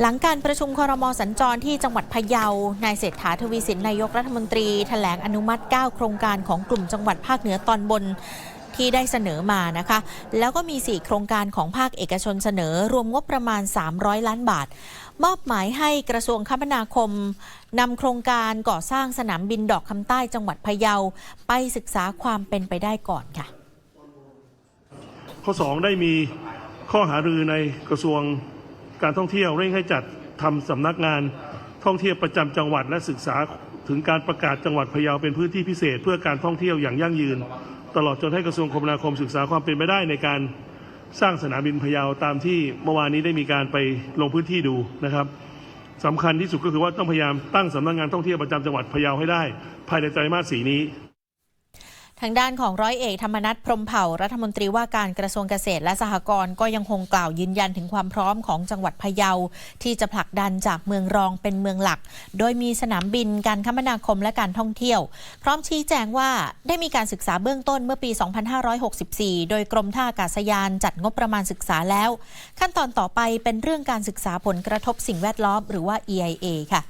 หลังการประชุมคอรมอสัญจรที่จังหวัดพะเยา นายเศรษฐาทวีสินนายกรัฐมนตรีแถลงอนุมัติ 9 โครงการของกลุ่มจังหวัดภาคเหนือตอนบนที่ได้เสนอมานะคะ แล้วก็มี 4 โครงการของภาคเอกชนเสนอ รวมงบประมาณ 300 ล้านบาท มอบหมายให้กระทรวงคมนาคมนำโครงการก่อสร้างสนามบินดอกคำใต้จังหวัดพะเยา ไปศึกษาความเป็นไปได้ก่อนค่ะ ข้อ 2 ได้มีข้อหารือในกระทรวง การท่องเที่ยวเร่งให้จัดทำสำนักงานท่องเที่ยวประจำจังหวัดและศึกษาถึงการประกาศจังหวัดพะเยาเป็นพื้นที่พิเศษ เพื่อการท่องเที่ยวอย่างยั่งยืน ตลอดจนให้กระทรวงคมนาคมศึกษาความเป็นไปได้ในการสร้างสนามบินพะเยาตามที่เมื่อวานนี้ได้มีการไปลงพื้นที่ดูนะครับสำคัญที่สุดก็คือว่าต้องพยายามตั้งสำนักงานท่องเที่ยวประจำจังหวัดพะเยาให้ได้ ภายในไตรมาสสีนี้ ทางด้านของร้อยเอกธรรมนัฐพรมเผ่ารัฐมนตรีว่าการกระทรวงเกษตรและสหกรณ์ก็ยังคงกล่าวยืนยันถึงความพร้อมของจังหวัดพะเยา ที่จะผลักดันจากเมืองรองเป็นเมืองหลัก โดยมีสนามบินการคมนาคมและการท่องเที่ยว พร้อมชี้แจงว่าได้มีการศึกษาเบื้องต้นเมื่อปี 2564 โดยกรมท่าอากาศยานจัดงบประมาณศึกษาแล้ว ขั้นตอนต่อไปเป็นเรื่องการศึกษาผลกระทบสิ่งแวดล้อมหรือว่า EIA ค่ะ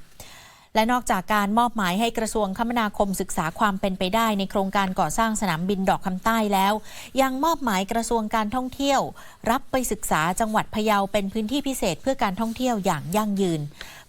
และนอกจากการมอบหมายให้กระทรวงคมนาคมศึกษาความเป็นไปได้ ในโครงการก่อสร้างสนามบินดอกคำใต้แล้ว ยังมอบหมายกระทรวงการท่องเที่ยว รับไปศึกษาจังหวัดพะเยาเป็นพื้นที่พิเศษเพื่อการท่องเที่ยวอย่างยั่งยืน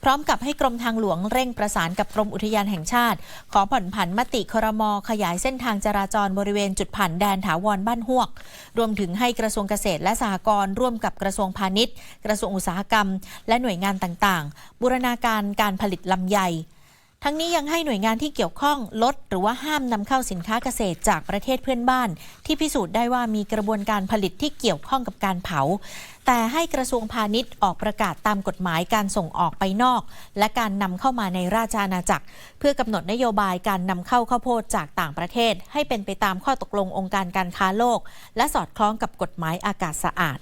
พร้อมกับให้กรมทางหลวงเร่งประสานกับกรมอุทยานแห่งชาติ ขอผ่อนผันมติครม ขยายเส้นทางจราจรบริเวณจุดผ่านแดนถาวรบ้านหวก รวมถึงให้กระทรวงเกษตรและสหกรณ์ร่วมกับกระทรวงพาณิชย์ กระทรวงอุตสาหกรรม และหน่วยงานต่างๆ บูรณาการการผลิตลำไย ทั้งนี้ยังให้หน่วยงานที่เกี่ยวข้องลดหรือว่าห้ามนำเข้าสินค้าเกษตรจากประเทศเพื่อนบ้าน ที่พิสูจน์ได้ว่ามีกระบวนการผลิตที่เกี่ยวข้องกับการเผา แต่ให้กระทรวงพาณิชย์ออกประกาศตามกฎหมายการส่งออกไปนอก และการนำเข้ามาในราชอาณาจักร เพื่อกำหนดนโยบายการนำเข้าข้าวโพดจากต่างประเทศ ให้เป็นไปตามข้อตกลงองค์การการค้าโลก และสอดคล้องกับกฎหมายอากาศสะอาด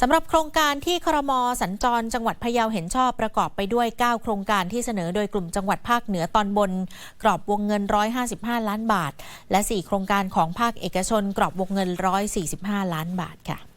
สำหรับโครงการที่ครมสัญจรจังหวัดพะเยาเห็นชอบประกอบไปด้วย 9 โครงการที่เสนอโดยกลุ่มจังหวัดภาคเหนือตอนบน กรอบวงเงิน 155 ล้านบาท และ 4 โครงการของภาคเอกชน กรอบวงเงิน 145 ล้านบาทค่ะ